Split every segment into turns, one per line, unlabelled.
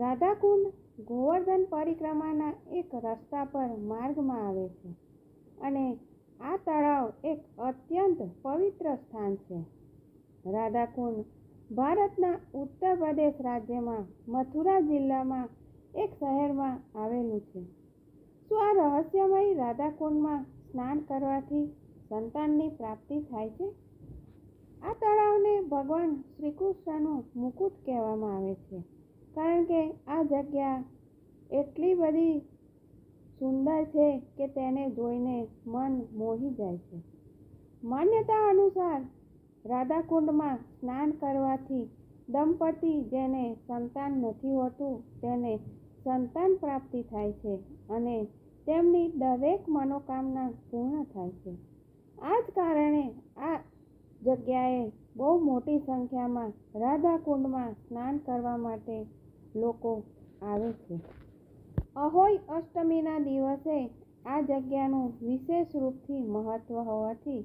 રાધાકુંડ ગોવર્ધન પરિક્રમાના એક રસ્તા પર માર્ગમાં આવે છે અને આ તળાવ એક અત્યંત પવિત્ર સ્થાન છે. રાધાકુંડ ભારતના ઉત્તર પ્રદેશ રાજ્યમાં મથુરા જિલ્લામાં એક શહેરમાં આવેલું છે. શું આ રહસ્યમય રાધાકુંડમાં સ્નાન કરવાથી સંતાનની પ્રાપ્તિ થાય છે? આ તળાવને ભગવાન શ્રીકૃષ્ણનું મુકુટ કહેવામાં આવે છે. કારણ કે આ જગ્યા એટલી બધી સુંદર છે કે તેને જોઈને મન મોહી જાય છે. માન્યતા અનુસાર રાધાકુંડમાં સ્નાન કરવાથી દંપતી જેને સંતાન નથી હોતું તેને સંતાન પ્રાપ્તિ થાય છે અને તેમની દરેક મનોકામના પૂર્ણ થાય છે. આ જ કારણે આ જગ્યાએ બહુ મોટી સંખ્યામાં રાધાકુંડમાં સ્નાન કરવા માટે લોકો આવે છે. અહોય અષ્ટમીના દિવસે આ જગ્યાનું વિશેષ રૂપથી મહત્વ હોવાથી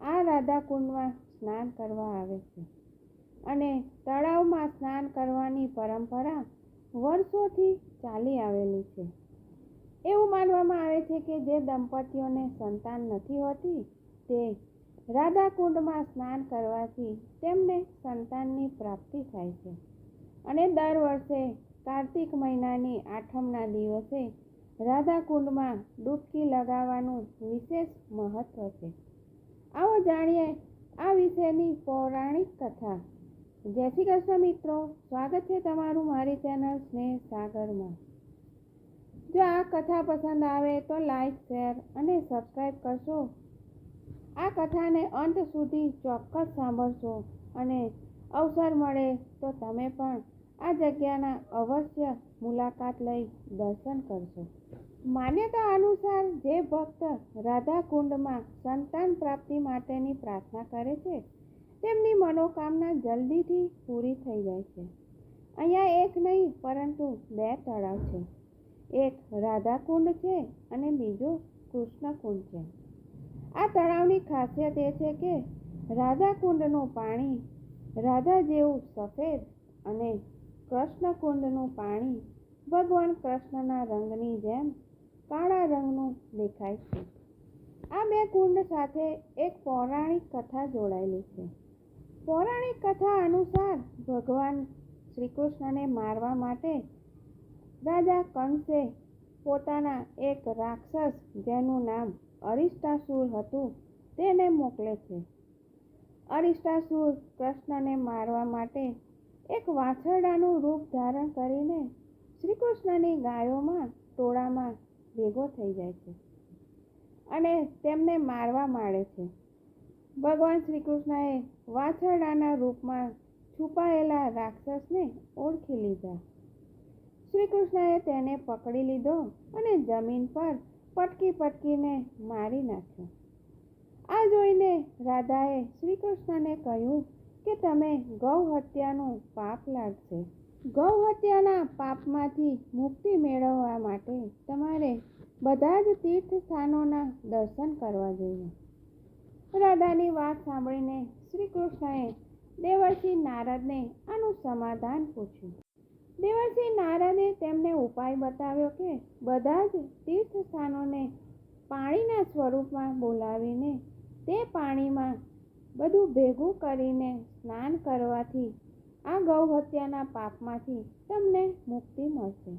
આ રાધાકુંડમાં સ્નાન કરવા આવે છે. અને તળાવમાં સ્નાન કરવાની પરંપરા વર્ષોથી ચાલી આવેલી છે. એવું માનવામાં આવે છે કે જે દંપતીઓને સંતાન નથી હોતી, તે રાધાકુંડમાં સ્નાન કરવાથી તેમને સંતાનની પ્રાપ્તિ થાય છે. અને દર વર્ષે કાર્તિક મહિનાની આઠમના દિવસે રાધાકુંડમાં ડૂબકી લગાવવાનું વિશેષ મહત્વ છે. આવો જાણીએ આ વિશેની પૌરાણિક કથા. જય શ્રી કૃષ્ણ મિત્રો, સ્વાગત છે તમારું મારી ચેનલ સ્નેહ સાગરમાં. જો આ કથા પસંદ આવે તો લાઈક, શેર અને સબસ્ક્રાઈબ કરશો. આ કથાને અંત સુધી ચોક્કસ સાંભળશો અને અવસર મળે તો તમે પણ આ જગ્યાના અવશ્ય મુલાકાત લઈ દર્શન કરશો માન્યતા અનુસાર જે ભક્ત રાધાકુંડમાં સંતાન પ્રાપ્તિ માટેની પ્રાર્થના કરે છે, તેમની મનોકામના જલ્દીથી પૂરી થઈ જાય છે. અહીંયા એક નહીં, પરંતુ બે તળાવ છે. એક રાધાકુંડ છે અને બીજું કૃષ્ણકુંડ છે. આ તળાવની ખાસિયત એ છે કે રાધાકુંડનું પાણી રાધા જેવું સફેદ અને કૃષ્ણકુંડનું પાણી ભગવાન કૃષ્ણના રંગની જેમ કાળા રંગનું દેખાય છે. આ બે કુંડ સાથે એક પૌરાણિક કથા જોડાયેલી છે. પૌરાણિક કથા અનુસાર ભગવાન શ્રીકૃષ્ણને મારવા માટે રાજા કંસે પોતાના એક રાક્ષસ જેનું નામ અરિષ્ટાસુર હતું તેને મોકલે છે. અરિષ્ટાસુર કૃષ્ણને મારવા માટે એક વાછરડાનું રૂપ ધારણ કરીને શ્રી કૃષ્ણની ગાયોમાં, ટોળામાં ભેગો થઈ જાય છે અને તેમને મારવા માંડે છે. ભગવાન શ્રી કૃષ્ણએ વાછરડાના રૂપમાં છુપાયેલા રાક્ષસને ઓળખી લીધા. શ્રી કૃષ્ણએ તેને પકડી લીધો અને જમીન પર પટકી પટકીને મારી નાખ્યો. આ જોઈને રાધાએ શ્રી કૃષ્ણને કહ્યું કે તમે ગૌ હત્યાનું પાપ લાગશે? ગૌ હત્યાના પાપમાંથી મુક્તિ મેળવવા માટે તમારે બધા જ તીર્થ સ્થાનોના દર્શન કરવા જોઈએ. રાધાની વાત સાંભળીને શ્રી કૃષ્ણએ દેવર્ષિ નારદને આનું સમાધાન પૂછ્યું. દેવર્ષિ નારદે તેમને ઉપાય બતાવ્યો કે બધા જ તીર્થ સ્થાનોને પાણીના સ્વરૂપમાં બોલાવીને તે પાણીમાં બધું ભેગું કરીને સ્નાન કરવાથી આ ગૌ હત્યાના પાપમાંથી તમને મુક્તિ મળશે.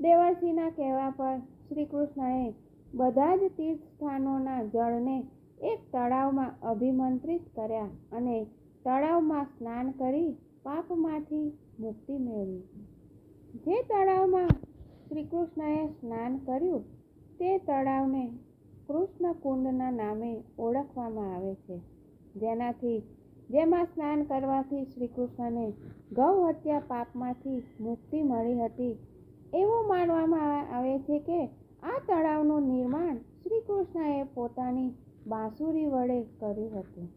દેવર્ષિના કહેવા પર શ્રી કૃષ્ણએ બધા જ તીર્થ સ્થાનોના જળને એક તળાવમાં અભિમંત્રિત કર્યા અને તળાવમાં સ્નાન કરી પાપમાંથી મુક્તિ મેળવી. જે તળાવમાં શ્રી કૃષ્ણએ સ્નાન કર્યું, તે તળાવને કૃષ્ણ કુંડના નામે ઓળખવામાં આવે છે. જેનાથી, જેમાં સ્નાન કરવાથી શ્રી કૃષ્ણને ગૌ હત્યા પાપમાંથી મુક્તિ મળી હતી. એવું માનવામાં આવે છે કે આ તળાવનું નિર્માણ શ્રી કૃષ્ણએ પોતાની બાંસુરી વડે કર્યું હતું.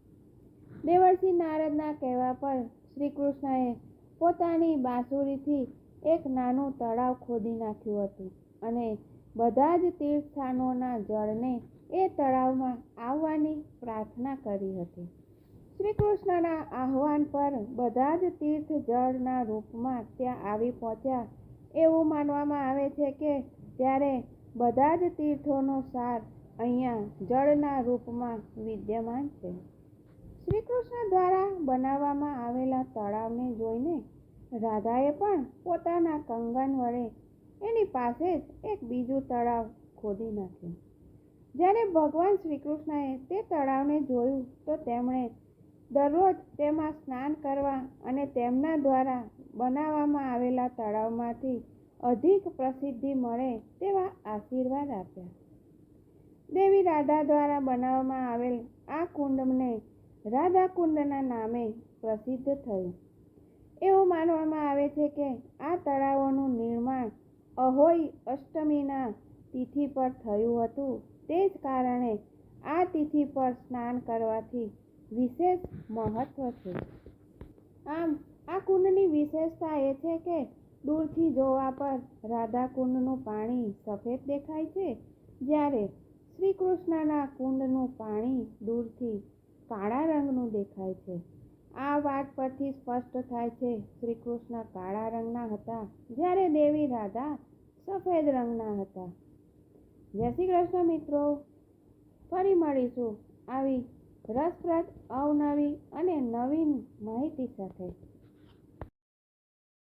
દેવર્ષિ નારદના કહેવા પર શ્રી કૃષ્ણએ પોતાની બાંસુરીથી એક નાનું તળાવ ખોદી નાખ્યું હતું અને બધા જ તીર્થસ્થાનોના જળને એ તળાવમાં આવવાની પ્રાર્થના કરી હતી. શ્રી કૃષ્ણના આહવાન પર બધા જ તીર્થ જળના રૂપમાં ત્યાં આવી પહોંચ્યા. એવું માનવામાં આવે છે કે ત્યારે બધા જ તીર્થોનો સાર અહીંયા જળના રૂપમાં વિદ્યમાન છે. શ્રી કૃષ્ણ દ્વારા બનાવવામાં આવેલા તળાવને જોઈને રાધાએ પણ પોતાના કંગન વડે એની પાસે જ એક બીજું તળાવ ખોદી નાખ્યું. જ્યારે ભગવાન શ્રી કૃષ્ણએ તે તળાવને જોયું, તો તેમણે દરરોજ તેમાં સ્નાન કરવા અને તેમના દ્વારા બનાવવામાં આવેલા તળાવમાંથી અધિક પ્રસિદ્ધિ મળે તેવા આશીર્વાદ આપ્યા. દેવી રાધા દ્વારા બનાવવામાં આવેલ આ કુંડને રાધા કુંડના નામે પ્રસિદ્ધ થયું. એવું માનવામાં આવે છે કે આ તળાવોનું નિર્માણ અહોઈ અષ્ટમીના તિથિ પર થયું હતું. તે જ કારણે આ તિથિ પર સ્નાન કરવાથી વિશેષ મહત્વ છે. આમ, આ કુંડની વિશેષતા એ છે કે દૂરથી જોવા પર રાધા કુંડનું પાણી સફેદ દેખાય છે. જ્યારે શ્રી કૃષ્ણના કુંડનું પાણી દૂરથી કાળા રંગનું દેખાય છે. આ વાત પરથી સ્પષ્ટ થાય છે શ્રી કૃષ્ણ કાળા રંગના હતા, જ્યારે દેવી રાધા સફેદ રંગના હતા. જય શ્રી કૃષ્ણ મિત્રો. ફરી મળીશું આવી રસપ્રદ, અવનવી અને નવીન માહિતી સાથે.